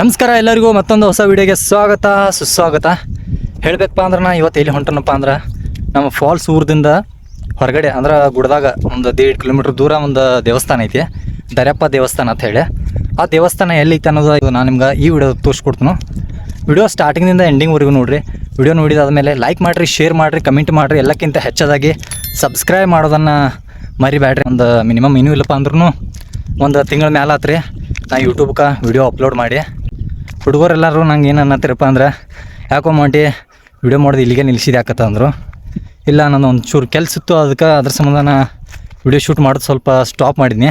ನಮಸ್ಕಾರ ಎಲ್ಲರಿಗೂ ಮತ್ತೊಂದು ಹೊಸ ವಿಡಿಯೋಗೆ ಸ್ವಾಗತ, ಸುಸ್ವಾಗತ. ಹೇಳಬೇಕಪ್ಪ ಅಂದ್ರೆ ನಾ ಇವತ್ತು ಎಲ್ಲಿ ಹೊಂಟನಪ್ಪ ಅಂದ್ರೆ ನಮ್ಮ ಫಾಲ್ಸ್ ಊರದಿಂದ ಹೊರಗಡೆ ಅಂದ್ರೆ ಗುಡ್ದಾಗ ಒಂದು ದೇಡ್ ಕಿಲೋಮೀಟ್ರ್ ದೂರ ಒಂದು ದೇವಸ್ಥಾನ ಐತಿ, ದರ್ಯಪ್ಪ ದೇವಸ್ಥಾನ ಅಂತ ಹೇಳಿ. ಆ ದೇವಸ್ಥಾನ ಎಲ್ಲೈತೆ ಅನ್ನೋದು ಇದು ನಾನು ನಿಮ್ಗೆ ಈ ವಿಡಿಯೋ ತೋರಿಸ್ಕೊಡ್ತೀನಿ. ವಿಡಿಯೋ ಸ್ಟಾರ್ಟಿಂಗಿಂದ ಎಂಡಿಂಗ್ವರೆಗೂ ನೋಡಿರಿ. ವಿಡಿಯೋ ನೋಡಿದಾದ್ಮೇಲೆ ಲೈಕ್ ಮಾಡಿರಿ ಶೇರ್ ಮಾಡಿರಿ ಕಮೆಂಟ್ ಮಾಡಿರಿ, ಎಲ್ಲಕ್ಕಿಂತ ಹೆಚ್ಚದಾಗಿ ಸಬ್ಸ್ಕ್ರೈಬ್ ಮಾಡೋದನ್ನು ಮರಿಬೇಡ್ರಿ ಒಂದು ಮಿನಿಮಮ್ ಇನ್ನೂ ಇಲ್ಲಪ್ಪ ಅಂದ್ರೂ ಒಂದು ತಿಂಗಳ ಮೇಲೆ ಆತ್ರಿ. ನಾ ಯೂಟ್ಯೂಬ್ಗೆ ವಿಡಿಯೋ ಅಪ್ಲೋಡ್ ಮಾಡಿ. ಹುಡುಗರೆಲ್ಲರೂ ನಂಗೆ ಏನು ಅನ್ನತ್ತಿರಪ್ಪ ಅಂದ್ರೆ, ಯಾಕೋ ಮೊಂಟಿ ವಿಡಿಯೋ ಮಾಡೋದು ಇಲ್ಲಿಗೆ ನಿಲ್ಲಿಸಿದೆ ಅಂದರು. ಇಲ್ಲ, ನಾನು ಒಂದು ಚೂರು ಕೆಲಸ ಇತ್ತು, ಅದಕ್ಕೆ ಅದ್ರ ಸಂಬಂಧ ನಾ ವಿಡಿಯೋ ಶೂಟ್ ಮಾಡೋದು ಸ್ವಲ್ಪ ಸ್ಟಾಪ್ ಮಾಡಿದ್ನಿ.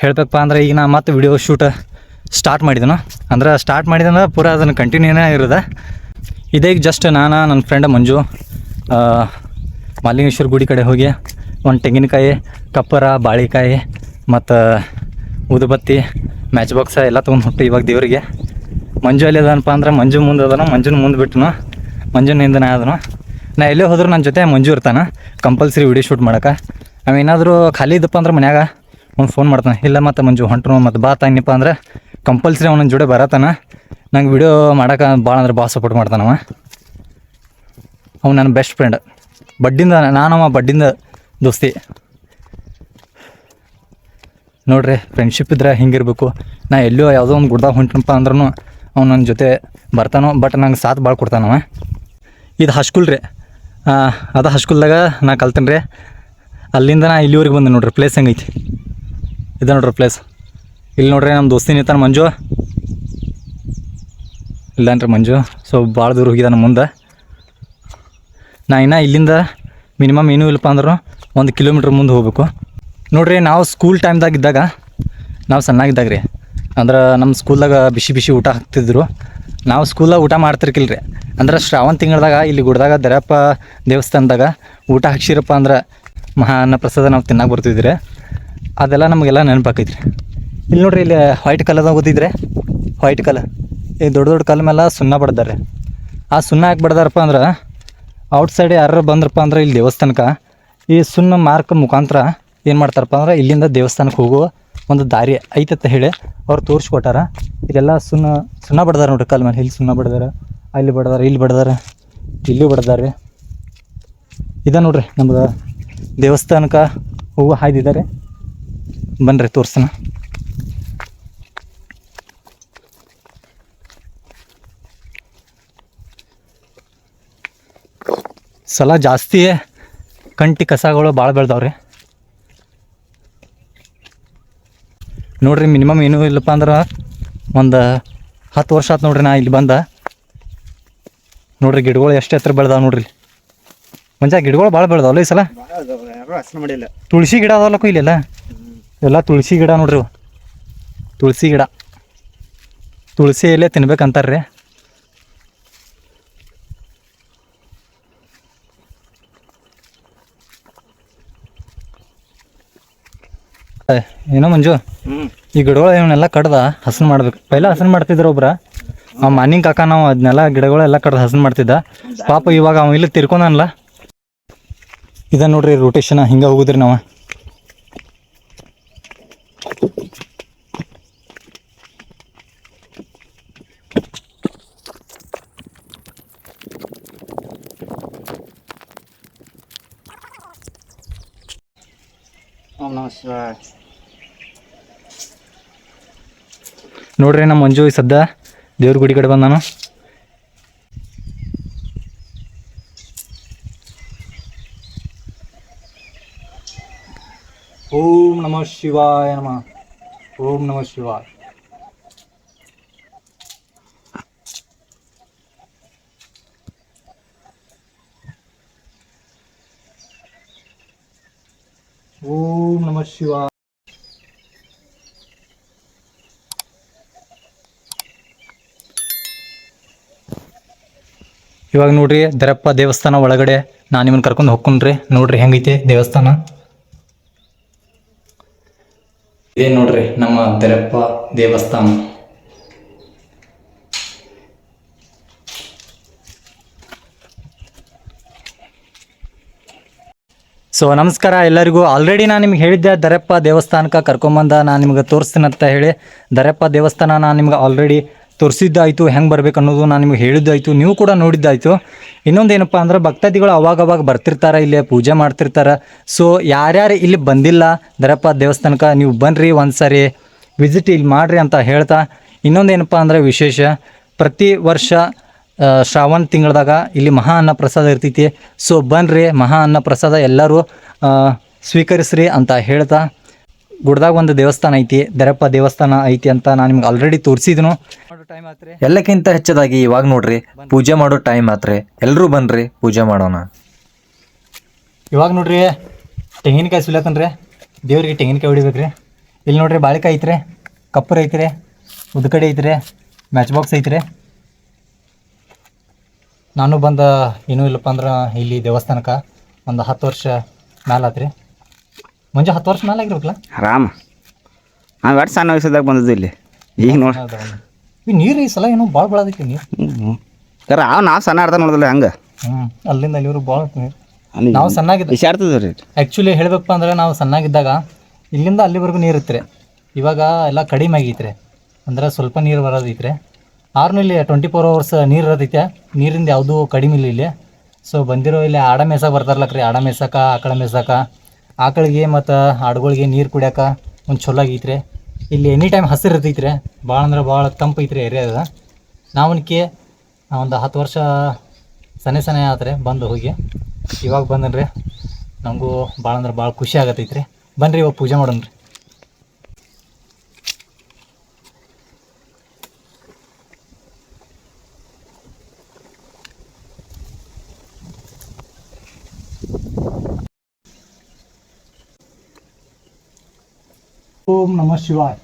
ಹೇಳ್ಬೇಕಪ್ಪ ಅಂದ್ರೆ, ಈಗ ನಾ ಮತ್ತೆ ವಿಡಿಯೋ ಶೂಟ್ ಸ್ಟಾರ್ಟ್ ಮಾಡಿದನು. ಅಂದ್ರೆ ಸ್ಟಾರ್ಟ್ ಮಾಡಿದಂದ್ರೆ ಪೂರ ಅದನ್ನು ಕಂಟಿನ್ಯೂನೇ ಇರೋದ. ಇದೇ ಜಸ್ಟ್ ನಾನು ನನ್ನ ಫ್ರೆಂಡ್ ಮಂಜು ಮಾಲಿಂಗೇಶ್ವರ ಗುಡಿ ಕಡೆ ಹೋಗಿ ಒಂದು ತೆಂಗಿನಕಾಯಿ, ಕಪ್ಪರ, ಬಾಳಿಕಾಯಿ ಮತ್ತು ಊದುಬತ್ತಿ ಮ್ಯಾಚ್ ಬಾಕ್ಸ ಎಲ್ಲ ತೊಗೊಂಡು ಹೊಟ್ಟು ಇವಾಗ ದೇವರಿಗೆ. ಮಂಜು ಅಲ್ಲಿ ಅದನಪ್ಪ ಅಂದ್ರೆ ಮಂಜು ಮುಂದೆ ಅದನ, ಮಂಜುನ ಮುಂದೆ ಬಿಟ್ಟನು. ಮಂಜುನ ಹಿಂದನ ಅದನು ನಾ ಎಲ್ಲೇ ಹೋದ್ರು ನನ್ನ ಜೊತೆ ಮಂಜು ಇರ್ತಾನೆ ಕಂಪಲ್ಸರಿ ವಿಡಿಯೋ ಶೂಟ್ ಮಾಡಕ್ಕೆ ಅವ ಏನಾದರೂ ಖಾಲಿ ಇದ್ದಪ್ಪ ಅಂದ್ರೆ ಮನ್ಯಾಗ ಅವ್ನು ಫೋನ್ ಮಾಡ್ತಾನೆ, ಇಲ್ಲ ಮತ್ತು ಮಂಜು ಹೊಂಟ್ರು ಮತ್ತು ಬಾ ತಾನಿಪ್ಪ ಅಂದ್ರೆ ಕಂಪಲ್ಸರಿ ಅವನ ಜೋಡಿ ಬರತ್ತಾನ ನಂಗೆ ವಿಡಿಯೋ ಮಾಡೋಕೆ ಭಾಳ ಅಂದ್ರೆ ಭಾಳ ಸಪೋರ್ಟ್ ಮಾಡ್ತಾನವ ಅವ್ನು ನನ್ನ ಬೆಸ್ಟ್ ಫ್ರೆಂಡ್ ಬಡ್ಡಿಂದ, ನಾನವ ಬಡ್ಡಿಂದ ದೋಸ್ತಿ. ನೋಡ್ರಿ ಫ್ರೆಂಡ್ಶಿಪ್ ಇದ್ರೆ ಹಿಂಗಿರ್ಬೇಕು. ನಾ ಎಲ್ಲೋ ಯಾವುದೋ ಒಂದು ಗುಡ್ದಾಗ ಹೊಂಟನಪ್ಪ ಅಂದ್ರೂ ಅವ್ನು ನನ್ನ ಜೊತೆ ಬರ್ತಾನೋ ಬಟ್ ನಂಗೆ ಸಾಥ್ ಭಾಳ ಕೊಡ್ತಾನವ ಇದು ಹಸ್ಕೂಲ್ ರೀ. ಅದು ಹಸ್ಕೂಲ್ದಾಗ ನಾ ಕಲ್ತೀನಿ ರೀ. ಅಲ್ಲಿಂದ ನಾ ಇಲ್ಲಿವರೆಗೆ ಬಂದೆ ನೋಡ್ರಿ ಪ್ಲೇಸ್ ಹೆಂಗೈತಿ? ಇದು ನೋಡ್ರಿ ಪ್ಲೇಸ್ ಇಲ್ಲಿ ನೋಡ್ರಿ ನಮ್ಮ ದೋಸ್ತಿನ ನಿಂತಾನ ಮಂಜು. ಇಲ್ಲಾನ್ರಿ ಮಂಜು ಸೊ ಭಾಳ ದೂರ ಹೋಗಿದ್ದಾನೆ ಮುಂದೆ. ನಾ ಇನ್ನು ಇಲ್ಲಿಂದ ಮಿನಿಮಮ್ ಏನೂ ಇಲ್ಲಪ್ಪ ಅಂದ್ರೂ ಒಂದು ಕಿಲೋಮೀಟ್ರ್ ಮುಂದೆ ಹೋಗ್ಬೇಕು. ನೋಡ್ರಿ ನಾವು ಸ್ಕೂಲ್ ಟೈಮ್ದಾಗ ಇದ್ದಾಗ, ನಾವು ಸಣ್ಣಾಗಿದ್ದಾಗ ರೀ. ಅಂದ್ರೆ ನಮ್ಮ ಸ್ಕೂಲ್ದಾಗ ಬಿಸಿ ಬಿಸಿ ಊಟ ಹಾಕ್ತಿದ್ರು. ನಾವು ಸ್ಕೂಲ್ದಾಗ ಊಟ ಮಾಡ್ತಿರ್ಕಿಲ್ಲ ಅಂದ್ರೆ ಶ್ರಾವಣ ತಿಂಗಳದಾಗ ಇಲ್ಲಿ ಗುಡ್ದಾಗ ದರ್ಯಪ್ಪ ದೇವಸ್ಥಾನದಾಗ ಊಟ ಹಾಕ್ಸಿರಪ್ಪ ಅಂದ್ರೆ ಮಹಾ ಅನ್ನ ಪ್ರಸಾದ ನಾವು ತಿನ್ನಕ್ಕೆ ಬರ್ತಿದ್ರಿ. ಅದೆಲ್ಲ ನಮಗೆಲ್ಲ ನೆನಪಾಕೈತಿ ರೀ ಇಲ್ಲಿ ನೋಡ್ರಿ ಇಲ್ಲಿ ವೈಟ್ ಕಲರ್ದಾಗ ಓದಿದ್ರೆ ವೈಟ್ ಕಲರ್ ಈ ದೊಡ್ಡ ದೊಡ್ಡ ಕಲ್ ಮೇಲೆ ಸುಣ್ಣ ಬಡ್ದಾರೆ ಆ ಸುಣ್ಣ ಯಾಕೆ ಬಡ್ದಾರಪ್ಪ ಅಂದ್ರೆ ಔಟ್ ಸೈಡ್ ಯಾರು ಬಂದ್ರಪ್ಪ ಅಂದ್ರೆ ಇಲ್ಲಿ ದೇವಸ್ಥಾನಕ್ಕೆ, ಈ ಸುಣ್ಣ ಮಾರ್ಕ್ ಮುಖಾಂತರ ಏನು ಮಾಡ್ತಾರಪ್ಪ ಅಂದ್ರೆ ಇಲ್ಲಿಂದ ದೇವಸ್ಥಾನಕ್ಕೆ ಹೋಗುವ ಒಂದು ದಾರಿ ಐತತ್ತ ಹೇಳಿ ಅವ್ರು ತೋರಿಸ್ಕೊಟ್ಟಾರ. ಇಲ್ಲೆಲ್ಲ ಸುಣ್ಣ ಸುಣ್ಣ ಬಡ್ದಾರ ನೋಡ್ರಿ ಕಲ್ ಮೇಲೆ. ಇಲ್ಲಿ ಸುಣ್ಣ ಬಡ್ದಾರ, ಅಲ್ಲಿ ಬಡ್ದಾರ, ಇಲ್ಲಿ ಬಡ್ದಾರ ಇಲ್ಲಿ ಬಡ್ದಾರ ಇದ ನೋಡ್ರಿ ನಮ್ದು ದೇವಸ್ಥಾನಕ್ಕೆ ಹೂವು ಹಾಯ್ದಿದ್ದಾರೆ. ಬನ್ರಿ ತೋರಿಸ್ತಾನ ಸಲ ಜಾಸ್ತಿ ಕಂಟಿ ಕಸಗಳು ಭಾಳ ಬೆಳ್ದಾವ್ರಿ. ನೋಡ್ರಿ ಮಿನಿಮಮ್ ಏನೂ ಇಲ್ಲಪ್ಪ ಅಂದ್ರೆ ಒಂದು ಹತ್ತು ವರ್ಷ ಆಯ್ತು ನೋಡ್ರಿ ನಾ ಇಲ್ಲಿ ಬಂದ. ನೋಡ್ರಿ ಗಿಡಗಳು ಎಷ್ಟು ಎತ್ತರ ಬೆಳ್ದಾವ ನೋಡ್ರಿ ಮಂಜ ಗಿಡಗಳು ಭಾಳ ಬೆಳ್ದಾವಲ್ಲ ಈ ಸಲ? ತುಳಸಿ ಗಿಡ ಅದಾವಲ್ಲಕ್ಕೂ ಇಲ್ಲೆಲ್ಲ ಎಲ್ಲ? ತುಳಸಿ ಗಿಡ ನೋಡ್ರಿ. ತುಳಸಿ ಗಿಡ. ತುಳಸಿ ಎಲೆ ತಿನ್ಬೇಕಂತಾರ್ರಿ. ಏನೋ ಮಂಜು ಹ್ಮ್. ಈ ಗಿಡಗಳು ಇವನ್ನೆಲ್ಲ ಕಡ್ದ ಹಸನ್ ಮಾಡ್ಬೇಕು. ಪೈಲ ಹಸನ್ ಮಾಡ್ತಿದ್ರು ಒಬ್ರ? ಆ ಮಾನಿಂಗ್ ಕಾಕ ನಾವು ಅದನ್ನೆಲ್ಲ ಗಿಡಗಳೆಲ್ಲ ಕಡ್ದ ಹಸನ್ ಮಾಡ್ತಿದ್ದ. ಪಾಪ ಇವಾಗ ಅವ ಇಲ್ಲಿ ತಿರ್ಕೊಂಡಲ್ಲ ಇದ ನೋಡ್ರಿ ರೊಟೇಷನ್ ಹಿಂಗ ಹೋಗುದ್ರಿ ನಾವು. ಓಂ ನಮಃ ಶಿವಾಯ ನೋಡ್ರಿ ನಮ್ಮ ಮಂಜು ಈ ಸದ್ದ ದೇವ್ರ ಗುಡಿ ಕಡೆ ಬಂದಾನು. ಓಂ ನಮಃ ಶಿವಾಯ ನಮಃ. ಓಂ ನಮಃ ಶಿವಾಯ. ಓಂ ನಮಃ ಶಿವಾಯ. ಇವಾಗ ನೋಡ್ರಿ ದರಪ್ಪ ದೇವಸ್ಥಾನ ಒಳಗಡೆ ನಾನು ನಿಮ್ಮನ್ನ ಕರ್ಕೊಂಡು ಹೋಗ್ಕೊಂಡ್ರಿ. ನೋಡ್ರಿ ಹೆಂಗೈತೆ ದೇವಸ್ಥಾನ. ಇದೇ ನೋಡ್ರಿ ನಮ್ಮ ದರಪ್ಪ ದೇವಸ್ಥಾನ. ಸೊ ನಮಸ್ಕಾರ ಎಲ್ಲರಿಗೂ. ಆಲ್ರೆಡಿ ನಾನು ನಿಮ್ಗೆ ಹೇಳಿದ್ದೆ ದರಪ್ಪ ದೇವಸ್ಥಾನಕ್ಕೆ ಕರ್ಕೊಂಬಂದ ನಾನು ನಿಮ್ಗೆ ತೋರಿಸ್ತೀನಿ ಅಂತ ಹೇಳಿ. ದರಪ್ಪ ದೇವಸ್ಥಾನ ನಾನು ನಿಮ್ಗೆ ಆಲ್ರೆಡಿ ತೋರಿಸಿದ್ದಾಯಿತು, ಹೆಂಗೆ ಬರಬೇಕು ಅನ್ನೋದು ನಾನು ನಿಮಗೆ ಹೇಳಿದ್ದಾಯಿತು, ನೀವು ಕೂಡ ನೋಡಿದ್ದಾಯಿತು. ಇನ್ನೊಂದು ಏನಪ್ಪ ಅಂದ್ರೆ ಭಕ್ತಾದಿಗಳು ಅವಾಗ ಅವಾಗ ಬರ್ತಿರ್ತಾರೆ, ಇಲ್ಲಿ ಪೂಜೆ ಮಾಡ್ತಿರ್ತಾರೆ. ಸೊ ಯಾರ್ಯಾರು ಇಲ್ಲಿ ಬಂದಿಲ್ಲ, ದರಪ್ಪ ದೇವಸ್ಥಾನಕ್ಕೆ, ನೀವು ಬನ್ನಿರಿ ಒಂದು ಸಾರಿ ವಿಸಿಟ್ ಇಲ್ಲಿ ಮಾಡಿರಿ ಅಂತ ಹೇಳ್ತಾ. ಇನ್ನೊಂದು ಏನಪ್ಪ ಅಂದ್ರೆ ವಿಶೇಷ, ಪ್ರತಿ ವರ್ಷ ಶ್ರಾವಣ ತಿಂಗಳದಾಗ ಇಲ್ಲಿ ಮಹಾ ಅನ್ನ ಪ್ರಸಾದ ಇರ್ತೈತಿ. ಸೊ ಬನ್ನಿರಿ ಮಹಾ ಅನ್ನ ಪ್ರಸಾದ ಎಲ್ಲರೂ ಸ್ವೀಕರಿಸ್ರಿ ಅಂತ ಹೇಳ್ತಾ. ಗುಡ್ದಾಗ ಒಂದು ದೇವಸ್ಥಾನ ಐತಿ ದರಪ್ಪ ದೇವಸ್ಥಾನ ಐತಿ ಅಂತ ನಾನು ನಿಮ್ಗೆ ಆಲ್ರೆಡಿ ತೋರಿಸಿದ್ನು. ಎಲ್ಲಕ್ಕಿಂತ ಹೆಚ್ಚದಾಗಿ ಇವಾಗ ನೋಡ್ರಿ ಪೂಜೆ ಮಾಡೋ ಟೈಮ್ ಆತ್ರಿ. ಎಲ್ಲರೂ ಬನ್ರಿ ಪೂಜೆ ಮಾಡೋಣ. ಇವಾಗ ನೋಡ್ರಿ ತೆಂಗಿನಕಾಯಿ ಸುಲಕನ್ರಿ ದೇವ್ರಿಗೆ ತೆಂಗಿನಕಾಯಿ ಹೊಡಿಬೇಕ್ರಿ. ಇಲ್ಲಿ ನೋಡ್ರಿ ಬಾಳೆಕಾಯಿ ಐತ್ರಿ ಕಪ್ಪರ್ ಐತ್ರಿ ಉದ್ಕಡೆ ಐತ್ರಿ ಮ್ಯಾಚ್ ಬಾಕ್ಸ್ ಐತ್ರಿ. ನಾನು ಬಂದ ಏನೂ ಇಲ್ಲಪ್ಪ ಅಂದ್ರೆ ಇಲ್ಲಿ ದೇವಸ್ಥಾನಕ್ಕೆ ಒಂದು ಹತ್ತು ವರ್ಷ ಮ್ಯಾಲೆ ಆತ್ರಿ. ಮುಂಜೆ ಹತ್ತು ವರ್ಷ ಮೇಲೆ ಆಗಿರ್ಬೇಕಲ್ಲ? ಆರಾಮ. ನಾವು ಎಷ್ಟು ಸಣ್ಣ ವಯಸ್ಸದಾಗ ಬಂದದ್ದು ಇಲ್ಲಿ. ಈಗ ನೋಡಿ. ಈ ನೀರು ಈ ಸಲ ಏನೋ ಭಾಳ ಬೆಳದೈತಿ ನೀರು. ಕರ ಅವ್ ನಾವು ಸಣ್ಣ ಅರ್ಧ ನೋಡಿದಿಲ್ಲ ಹಂಗೆ. ಹ್ಞೂ ಅಲ್ಲಿಂದ ಅಲ್ಲಿವರು ಭಾಳ ನೀರು. ನಾವು ಸಣ್ಣಾಗಿದ್ದ ವಿಷಾಡ್ತದ ರೀ ಆ್ಯಕ್ಚುಲಿ ಹೇಳಬೇಕಪ್ಪ ಅಂದ್ರೆ ನಾವು ಸಣ್ಣಾಗಿದ್ದಾಗ ಇಲ್ಲಿಂದ ಅಲ್ಲಿವರೆಗೂ ನೀರು ಇತ್ತು ಇವಾಗ ಎಲ್ಲ ಕಡಿಮೆ ಆಗೈತ್ರಿ. ಅಂದ್ರೆ ಸ್ವಲ್ಪ ನೀರು ಬರೋದೈತ್ರಿ. ಆರ್ನೂ ಇಲ್ಲಿ ಟ್ವೆಂಟಿ ಫೋರ್ ಅವರ್ಸ್ ನೀರು ಇರೋದೈತೆ. ನೀರಿಂದ ಯಾವುದೂ ಕಡಿಮೆ ಇಲ್ಲ ಇಲ್ಲಿ. ಸೊ ಬಂದಿರೋ ಇಲ್ಲಿ ಆಡ ಬರ್ತಾರಲ್ಲ ಬರ್ತಾರಲ್ಲಕ್ರಿ ಆಡ ಮೇಸಕ ಆಕಳ ಮೇಸಕ ಆಕಳಿಗೆ ಮತ್ತು ಆಡುಗಳಿಗೆ ನೀರು ಕುಡಿಯೋಕೆ ಒಂದು ಚಲೋ ಆಗೈತ್ರಿ ಇಲ್ಲಿ ಎನಿ ಟೈಮ್ ಹಸಿರು ಇರ್ತೈತ್ರಿ. ಭಾಳ ಅಂದ್ರೆ ಭಾಳ ತಂಪು ಐತ್ರಿ ಏರಿಯಾದ ನಾವನ್ಕೆ ಒಂದು ಹತ್ತು ವರ್ಷ ಸನೆ ಸನೆ ಆತ್ರಿ ಬಂದು ಹೋಗಿ. ಇವಾಗ ಬಂದನ್ರಿ. ನಮಗೂ ಭಾಳ ಅಂದ್ರೆ ಭಾಳ ಖುಷಿ ಆಗತ್ತೈತ್ರಿ ಬನ್ರಿ ಇವಾಗ ಪೂಜೆ ಮಾಡೋಣ್ರಿ. ಓಂ ನಮ ಶಿವಾಯ.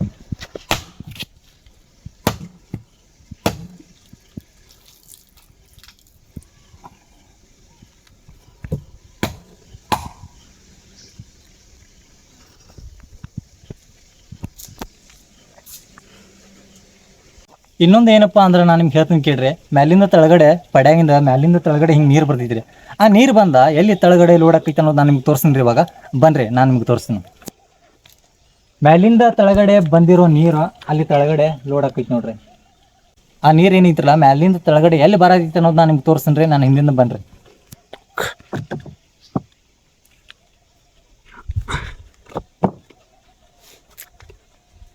ಇನ್ನೊಂದು ಏನಪ್ಪ ಅಂದ್ರೆ ನಾನು ನಿಮ್ಗೆ ಹೇಳ್ತೀನಿ ಕೇಳ್ರಿ, ಮ್ಯಾಲಿಂದ ತಳಗಡೆ, ಪಡ್ಯಾಗಿಂದ ಮ್ಯಾಲಿಂದ ತಳಗಡೆ ಹಿಂಗೆ ನೀರು ಬರ್ತಿದ್ರಿ ಆ ನೀರು ಬಂದ ಎಲ್ಲಿ ತಳಗಡೆ ಲೋಡ್ ಆಕೈತೆ ಅನ್ನೋದು ನಾನು ನಿಮ್ಗೆ ತೋರಿಸ್ತೀನಿ ರೀ ಇವಾಗ. ಬನ್ರಿ, ನಾನು ನಿಮ್ಗೆ ತೋರಿಸ್ತೀನಿ. ಮ್ಯಾಲಿಂದ ತಳಗಡೆ ಬಂದಿರೋ ನೀರು ಅಲ್ಲಿ ತಳಗಡೆ ಲೋಡ್ ಆಕೈತಿ ನೋಡ್ರಿ. ಆ ನೀರು ಏನೈತ್ರಲ್ಲ ಮ್ಯಾಲಿಂದ ತಳಗಡೆ ಎಲ್ಲಿ ಬರಾಕೈತಿ ಅನ್ನೋದು ನಾನು ನಿಮ್ಗೆ ತೋರಿಸ್ತೀನಿ ರೀ, ನಾನು ಹಿಂದಿಂದ ಬನ್ರಿ.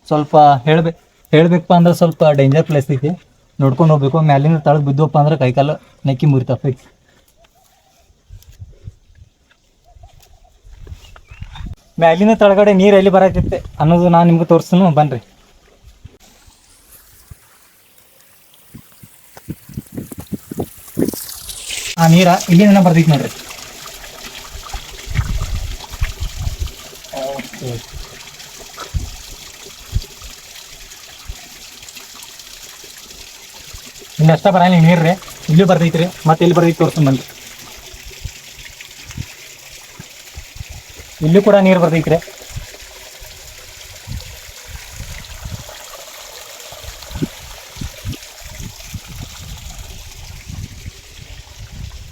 ಸ್ವಲ್ಪ ಹೇಳ್ಬೇಕು ಹೇಳ್ಬೇಕಪ್ಪ ಅಂದ್ರೆ ಸ್ವಲ್ಪ ಡೇಂಜರ್ ಪ್ಲೇಸ್ ಐತಿ. ನೋಡ್ಕೊಂಡು ಹೋಗ್ಬೇಕು ಮ್ಯಾಲಿಂದ ತಳಗ್ ಬಿದ್ದೋಪ್ಪ ಅಂದ್ರೆ ಕೈಕಾಲು ನೆಕ್ಕಿ ಮುರಿತಾ ಫಿಕ್ಸ್ ಮ್ಯಾಲಿನ ತಳಗಡೆ ನೀರು ಎಲ್ಲಿ ಬರತೈತೆ ಅನ್ನೋದು ನಾನು ನಿಮ್ಗೆ ತೋರಿಸ್ತೀನಿ ಬನ್ರಿ. ಆ ನೀರ ಇಲ್ಲಿಂದ ಬರ್ತೈತಿ ನೋಡ್ರಿ. ಇನ್ನಷ್ಟ ಬರಲ್ಲ ನೀರು ನೀರ್ರಿ. ಇಲ್ಲಿ ಬರ್ತೈತ್ರಿ ಮತ್ತೆ ಇಲ್ಲಿ ಬರ್ತೈತಿ ತೋರಿಸ್ತೀನಿ ಬನ್ರಿ. ಇಲ್ಲಿ ಕೂಡ ನೀರು ಬರ್ತೈತ್ರಿ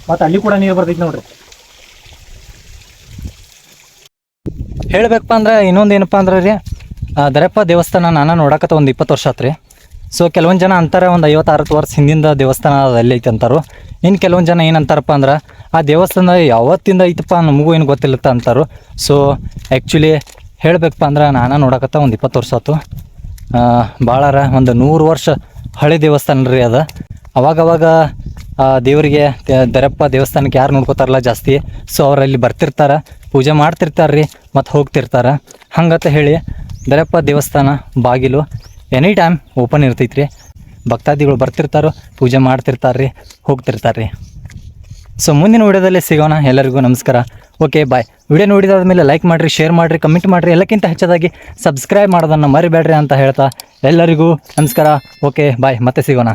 ಮತ್ತೆ ಅಲ್ಲಿ ಕೂಡ ನೀರು ಬರ್ತೈತಿ ನೋಡ್ರಿ. ಹೇಳ್ಬೇಕಪ್ಪ ಅಂದ್ರೆ ಇನ್ನೊಂದು ಏನಪ್ಪ ಅಂದ್ರೆ ರೀ ದರಪ್ಪ ದೇವಸ್ಥಾನ ನಾನು ನೋಡಕತ್ತ ಒಂದು ಇಪ್ಪತ್ತು ವರ್ಷ ಆತ್ರಿ. ಸೊ ಕೆಲವೊಂದು ಜನ ಅಂತಾರೆ ಒಂದು ಐವತ್ತು ಅರವತ್ತು ವರ್ಷ ಹಿಂದಿಂದ ದೇವಸ್ಥಾನ ಅಲ್ಲಿ ಐತೆ ಅಂತಾರು. ಇನ್ನು ಕೆಲವೊಂದು ಜನ ಏನಂತಾರಪ್ಪ ಅಂದ್ರೆ, ಆ ದೇವಸ್ಥಾನ ಯಾವತ್ತಿಂದ ಐತಪ್ಪ ನಮಗೂ ಏನು ಗೊತ್ತಿಲ್ಲತ್ತ ಅಂತಾರು. ಸೊ ಆ್ಯಕ್ಚುಲಿ ಹೇಳಬೇಕಪ್ಪ ಅಂದ್ರೆ ನಾನು ನೋಡಕತ್ತ ಒಂದು ಇಪ್ಪತ್ತು ವರ್ಷ ಆಯ್ತು ಭಾಳಾರ ಒಂದು ನೂರು ವರ್ಷ ಹಳೆ ದೇವಸ್ಥಾನ ರೀ ಅದು. ಅವಾಗವಾಗ ದೇವರಿಗೆ ದರಪ್ಪ ದೇವಸ್ಥಾನಕ್ಕೆ ಯಾರು ನೋಡ್ಕೋತಾರಲ್ಲ ಜಾಸ್ತಿ ಸೊ ಅವರಲ್ಲಿ ಬರ್ತಿರ್ತಾರೆ, ಪೂಜೆ ಮಾಡ್ತಿರ್ತಾರೆ ರೀ, ಮತ್ತು ಹೋಗ್ತಿರ್ತಾರೆ. ಹಂಗಂತ ಹೇಳಿ ದರಪ್ಪ ದೇವಸ್ಥಾನ ಬಾಗಿಲು ಎನಿ ಟೈಮ್ ಓಪನ್ ಇರ್ತೈತೆ ರೀ ಭಕ್ತಾದಿಗಳು ಬರ್ತಿರ್ತಾರೋ, ಪೂಜೆ ಮಾಡ್ತಿರ್ತಾರೆ ರೀ ಹೋಗ್ತಿರ್ತಾರೆ ರೀ ಸೊ ಮುಂದಿನ ವಿಡಿಯೋದಲ್ಲಿ ಸಿಗೋಣ. ಎಲ್ಲರಿಗೂ ನಮಸ್ಕಾರ. ಓಕೆ ಬಾಯ್ ವಿಡಿಯೋ ನೋಡಿದಾದ್ಮೇಲೆ ಲೈಕ್ ಮಾಡಿರಿ ಶೇರ್ ಮಾಡಿರಿ ಕಮೆಂಟ್ ಮಾಡಿರಿ, ಎಲ್ಲಕ್ಕಿಂತ ಹೆಚ್ಚದಾಗಿ ಸಬ್ಸ್ಕ್ರೈಬ್ ಮಾಡೋದನ್ನು ಮರಿಬೇಡ್ರಿ ಅಂತ ಹೇಳ್ತಾ ಎಲ್ಲರಿಗೂ ನಮಸ್ಕಾರ. ಓಕೆ ಬಾಯ್ ಮತ್ತೆ ಸಿಗೋಣ.